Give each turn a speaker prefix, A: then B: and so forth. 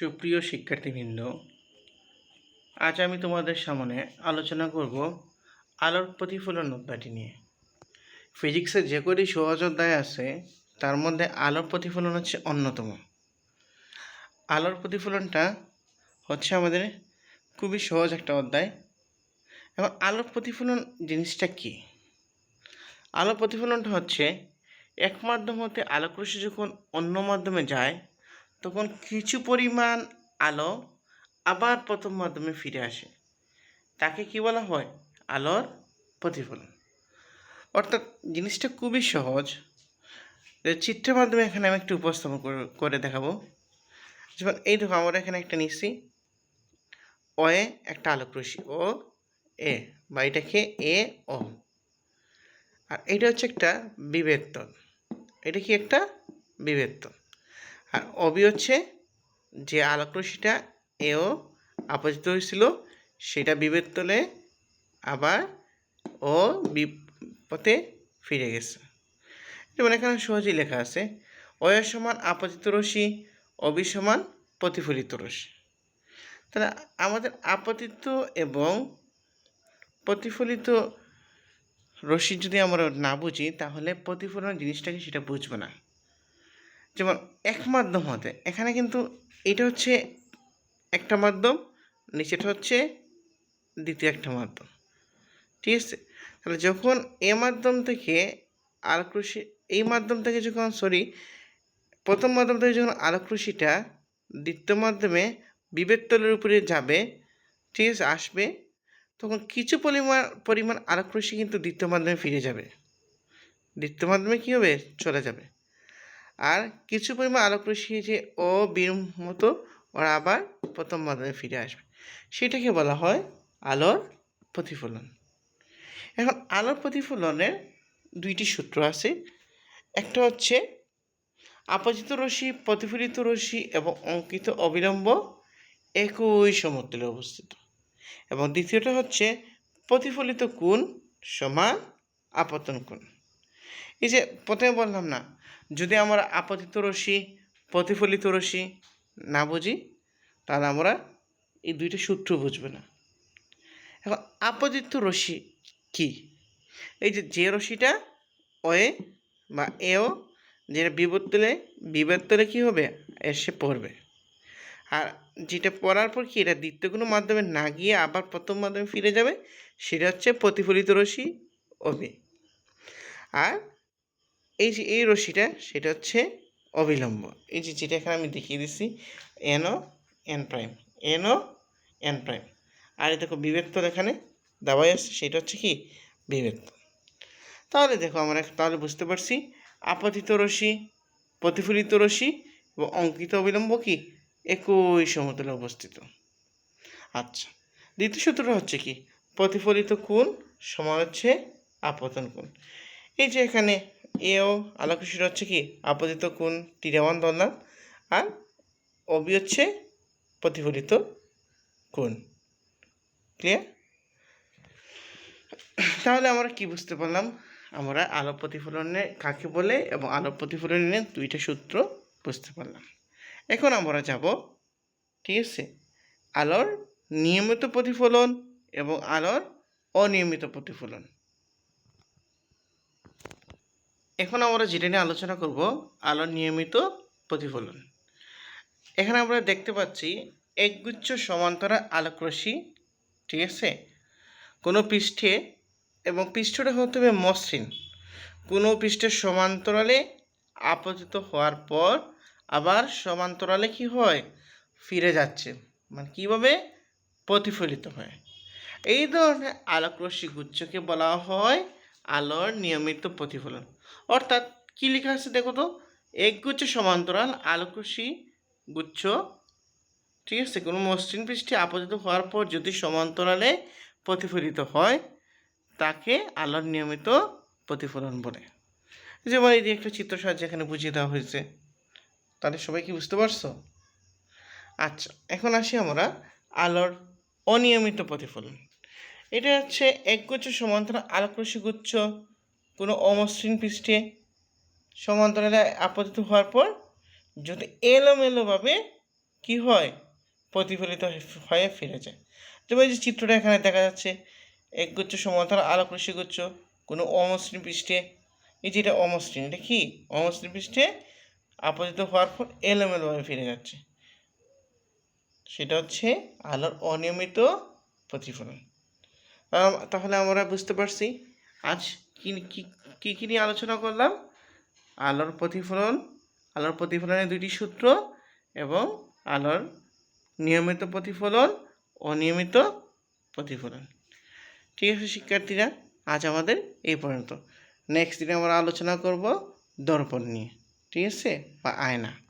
A: সুপ্রিয় শিক্ষার্থীবৃন্দ, আজ আমি তোমাদের সামনে আলোচনা করব আলোর প্রতিফলন অধ্যায়টি নিয়ে। ফিজিক্সের যে কটি সহজ অধ্যায় আছে, তার মধ্যে আলোর প্রতিফলন হচ্ছে অন্যতম। আলোর প্রতিফলনটা হচ্ছে আমাদের খুবই সহজ একটা অধ্যায়। এবং আলোর প্রতিফলন জিনিসটা কী? আলোর প্রতিফলনটা হচ্ছে এক মাধ্যম হতে আলোকরশ্মি যখন অন্য মাধ্যমে যায় তখন কিছু পরিমাণ আলো আবার প্রথম মাধ্যমে ফিরে আসে। তাকে কি বলা হয়? আলোর প্রতিফলন। অর্থাৎ জিনিসটা খুবই সহজ। চিত্রের মাধ্যমে এখানে আমি একটু উপস্থাপন করে- দেখাবো। যেমন এই দেখো, আমরা এখানে একটা নিচ্ছি। ও এ একটা আলোক রশ্মি। ও, এ, বা এটাকে এ, ও। আর এটা হচ্ছে একটা বিবেত্তন এটা কি একটা বিবেত্তন আর অবি হচ্ছে যে আলোকরশ্মিটা এও আপতিত হয়েছিল, সেটা বিবেত্তলে আবার ও বিপথে ফিরে গেছে। যেমন এখানে সহজেই লেখা আছে অয়ের সমান আপতিত রশ্মি অবি সমান প্রতিফলিত রশ্মি। তাহলে আমাদের আপতিত এবং প্রতিফলিত রশ্মি যদি আমরা না বুঝি, তাহলে প্রতিফলন জিনিসটাকে সেটা বুঝব না। যেমন এক মাধ্যম হতে, এখানে কিন্তু এটা হচ্ছে একটা মাধ্যম, নিচেটা হচ্ছে দ্বিতীয় একটা মাধ্যম। ঠিক আছে? তাহলে যখন এ মাধ্যম থেকে আলোকরশ্মি এই মাধ্যম থেকে যখন সরি প্রথম মাধ্যম থেকে যখন আলোকরশ্মিটা দ্বিতীয় মাধ্যমে বিবেকতলের উপরে যাবে, ঠিক আছে, আসবে, তখন কিছু পরিমাণ পরিমাণ আলোকরশ্মি কিন্তু দ্বিতীয় মাধ্যমে ফিরে যাবে। দ্বিতীয় মাধ্যমে কী হবে? চলে যাবে। আর কিছু পরিমাণ আলোকরশ্মি যে ও বীর মতো ওরা আবার প্রথম মাধ্যমে ফিরে আসবে। সেটাকে বলা হয় আলোর প্রতিফলন। এখন আলোর প্রতিফলনের দুইটি সূত্র আছে। একটা হচ্ছে আপজিত রশ্মি, প্রতিফলিত রশ্মি এবং অঙ্কিত অবিলম্ব একই সমতলে অবস্থিত। এবং দ্বিতীয়টা হচ্ছে প্রতিফলিত কোণ সমান আপতন কোণ এই যে প্রথমে বললাম না, যদি আমরা আপতিত রশ্মি, প্রতিফলিত রশ্মি না বুঝি, তাহলে আমরা এই দুইটা সূত্র বুঝবে না। এখন আপতিত রশ্মি কি? এই যে যে রশ্মিটা ওয়ে বা এও যেটা বিবর্তলে বিবর্তলে কী হবে? এসে পড়বে। আর যেটা পড়ার পর কি, এটা দ্বিতীয় কোনো মাধ্যমে না গিয়ে আবার প্রথম মাধ্যমে ফিরে যাবে, সেটা হচ্ছে প্রতিফলিত রশ্মি অবি আর এই যে এই রশ্মিটা, সেটা হচ্ছে অবিলম্ব। এই যে যেটা এখানে আমি দেখিয়ে দিচ্ছি NO N prime NO N prime আর দেখো বিভক্ত এখানে দাবাই আছে, সেটা হচ্ছে কি? বিভক্ত তাহলে দেখো আমরা তাহলে বুঝতে পারছি, আপতিত রশ্মি, প্রতিফলিত রশ্মি এবং অঙ্কিত অবিলম্ব কি? একই সমতলে অবস্থিত। আচ্ছা দ্বিতীয় সূত্রটা হচ্ছে কি? প্রতিফলিত কোণ সমান হচ্ছে আপতন কোণ। এই যে এখানে এও আলোকরশ্মিটা হচ্ছে কি? আপতিত কোণ টিরাওয়ান ধরলাম আর অবি হচ্ছে প্রতিফলিত কোণ। ক্লিয়ার তাহলে আমরা কি বুঝতে পারলাম? আমরা আলো প্রতিফলনে কাকে বলে এবং আলো প্রতিফলনের দুইটা সূত্র বুঝতে পারলাম। এখন আমরা যাব, ঠিক আছে? আলোর নিয়মিত প্রতিফলন এবং আলোর অনিয়মিত প্রতিফলন। এখন আমরা যেটা নিয়ে আলোচনা করব, আলোর নিয়মিত প্রতিফলন। এখানে আমরা দেখতে পাচ্ছি একগুচ্ছ সমান্তরা আলোকরশ্মি, ঠিক আছে? কোনো পৃষ্ঠে, এবং পৃষ্ঠটা হতে হবে মসৃণ। কোনো পৃষ্ঠের সমান্তরালে আপতিত হওয়ার পর আবার সমান্তরালে কি হয়? ফিরে যাচ্ছে। মানে কীভাবে? প্রতিফলিত হয়। এই ধরনের আলোকরশ্মি গুচ্ছকে বলা হয় আলোর নিয়মিত প্রতিফলন। অর্থাৎ কী লেখা আছে দেখো তো? একগুচ্ছ সমান্তরাল আলোকরশ্মি গুচ্ছ। ঠিক আছে? কোনো মসৃণ পৃষ্ঠে আপতিত হওয়ার পর যদি সমান্তরালে প্রতিফলিত হয়, তাকে আলোর নিয়মিত প্রতিফলন বলে। যেমন এই যে একটা চিত্র সাহায্যে এখানে বুঝিয়ে দেওয়া হয়েছে। তাহলে সবাই কি বুঝতে পারছ? আচ্ছা এখন আসি আমরা আলোর অনিয়মিত প্রতিফলন। এটা হচ্ছে একগুচ্ছ সমান্তরাল আলোকরশ্মি গুচ্ছ। কোনো অমসৃণ পৃষ্ঠে সমান্তরালে আপতিত হওয়ার পর যদি এলোমেলোভাবে কি হয়? প্রতিফলিত হয়ে ফিরে যায়। তবে যে চিত্রটা এখানে দেখা যাচ্ছে, একগুচ্ছ সমান্তরাল আলোক রশ্মিগুচ্ছ কোনো অমসৃণ পৃষ্ঠে, এই যেটা অমসৃণ, এটা কি? অমসৃণ পৃষ্ঠে আপতিত হওয়ার পর এলোমেলোভাবে ফিরে যাচ্ছে। সেটা হচ্ছে আলোর অনিয়মিত প্রতিফলন। তাহলে আমরা বুঝতে পারছি, আজ কী কী নিয়ে আলোচনা করলাম? আলোর প্রতিফলন, আলোর প্রতিফলনের দুইটি সূত্র এবং আলোর নিয়মিত প্রতিফলন, অনিয়মিত প্রতিফলন। ঠিক আছে, শিক্ষার্থীরা, আজ আমাদের এই পর্যন্ত। নেক্সট দিনে আমরা আলোচনা করব দর্পণ নিয়ে। ঠিক আছে? বা আয়না।